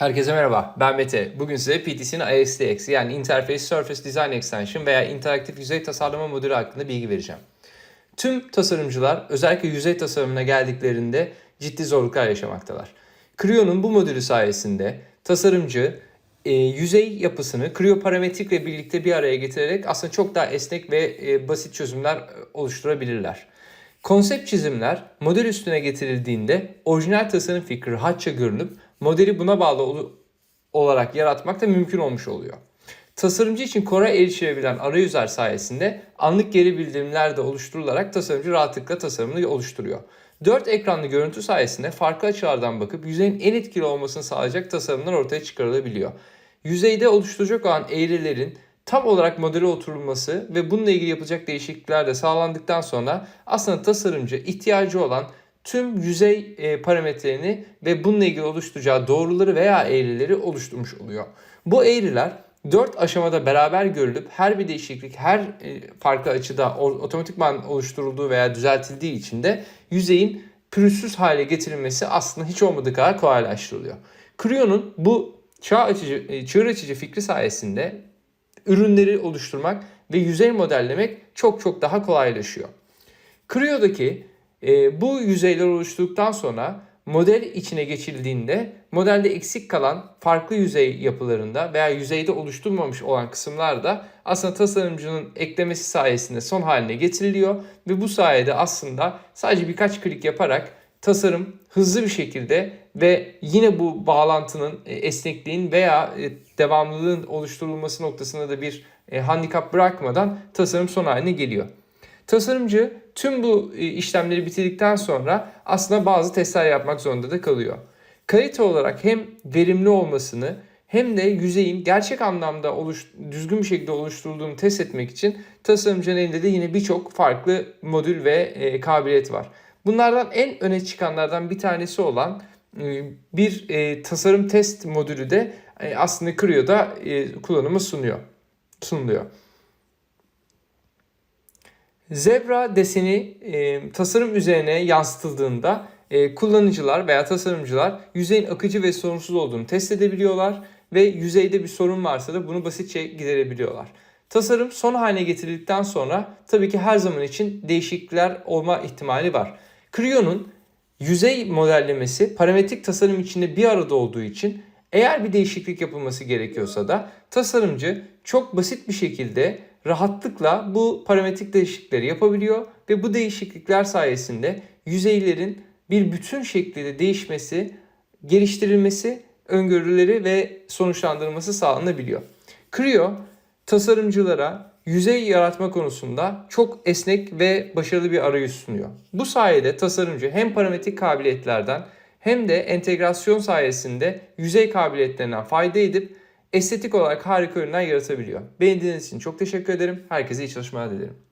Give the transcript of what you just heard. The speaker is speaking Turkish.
Herkese merhaba, ben Mete. Bugün size PTC'nin ISTX yani Interface Surface Design Extension veya interaktif yüzey tasarlama modülü hakkında bilgi vereceğim. Tüm tasarımcılar özellikle yüzey tasarımına geldiklerinde ciddi zorluklar yaşamaktalar. Creo'nun bu modülü sayesinde tasarımcı e, yüzey yapısını Creo parametrikle birlikte bir araya getirerek aslında çok daha esnek ve e, basit çözümler e, oluşturabilirler. Konsept çizimler model üstüne getirildiğinde orijinal tasarım fikri rahatça görünüp modeli buna bağlı ol- olarak yaratmak da mümkün olmuş oluyor. Tasarımcı için kolay erişilebilen arayüzler sayesinde anlık geri bildirimler de oluşturularak tasarımcı rahatlıkla tasarımını oluşturuyor. 4 ekranlı görüntü sayesinde farklı açılardan bakıp yüzeyin en etkili olmasını sağlayacak tasarımlar ortaya çıkarılabiliyor. Yüzeyde oluşturacak olan eğrilerin tam olarak modele oturulması ve bununla ilgili yapılacak değişiklikler de sağlandıktan sonra aslında tasarımcı ihtiyacı olan tüm yüzey e, parametrelerini ve bununla ilgili oluşturacağı doğruları veya eğrileri oluşturmuş oluyor. Bu eğriler 4 aşamada beraber görülüp her bir değişiklik her e, farklı açıda otomatikman oluşturulduğu veya düzeltildiği için de yüzeyin pürüzsüz hale getirilmesi aslında hiç olmadığı kadar kolaylaştırılıyor. Creo'nun bu çağ açıcı, e, çığır açıcı fikri sayesinde ürünleri oluşturmak ve yüzey modellemek çok çok daha kolaylaşıyor. Creo'daki e, bu yüzeyler oluşturduktan sonra model içine geçildiğinde modelde eksik kalan farklı yüzey yapılarında veya yüzeyde oluşturmamış olan kısımlar da aslında tasarımcının eklemesi sayesinde son haline getiriliyor ve bu sayede aslında sadece birkaç klik yaparak tasarım hızlı bir şekilde ve yine bu bağlantının e, esnekliğin veya e, devamlılığın oluşturulması noktasında da bir e, handikap bırakmadan tasarım son haline geliyor. Tasarımcı tüm bu e, işlemleri bitirdikten sonra aslında bazı testler yapmak zorunda da kalıyor. Kalite olarak hem verimli olmasını hem de yüzeyin gerçek anlamda oluş, düzgün bir şekilde oluşturulduğunu test etmek için tasarımcının elinde de yine birçok farklı modül ve e, kabiliyet var. Bunlardan en öne çıkanlardan bir tanesi olan e, bir e, tasarım test modülü de e, aslında Creo'da e, kullanıma sunuyor, sunuluyor. Zebra deseni e, tasarım üzerine yansıtıldığında e, kullanıcılar veya tasarımcılar yüzeyin akıcı ve sorunsuz olduğunu test edebiliyorlar ve yüzeyde bir sorun varsa da bunu basitçe giderebiliyorlar. Tasarım son haline getirildikten sonra tabii ki her zaman için değişiklikler olma ihtimali var. Creo'nun yüzey modellemesi parametrik tasarım içinde bir arada olduğu için eğer bir değişiklik yapılması gerekiyorsa da tasarımcı çok basit bir şekilde rahatlıkla bu parametrik değişiklikleri yapabiliyor ve bu değişiklikler sayesinde yüzeylerin bir bütün şekilde değişmesi, geliştirilmesi, öngörüleri ve sonuçlandırılması sağlanabiliyor. Creo tasarımcılara yüzey yaratma konusunda çok esnek ve başarılı bir arayüz sunuyor. Bu sayede tasarımcı hem parametrik kabiliyetlerden hem de entegrasyon sayesinde yüzey kabiliyetlerinden fayda edip estetik olarak harika ürünler yaratabiliyor. Beni dinlediğiniz için çok teşekkür ederim. Herkese iyi çalışmalar dilerim.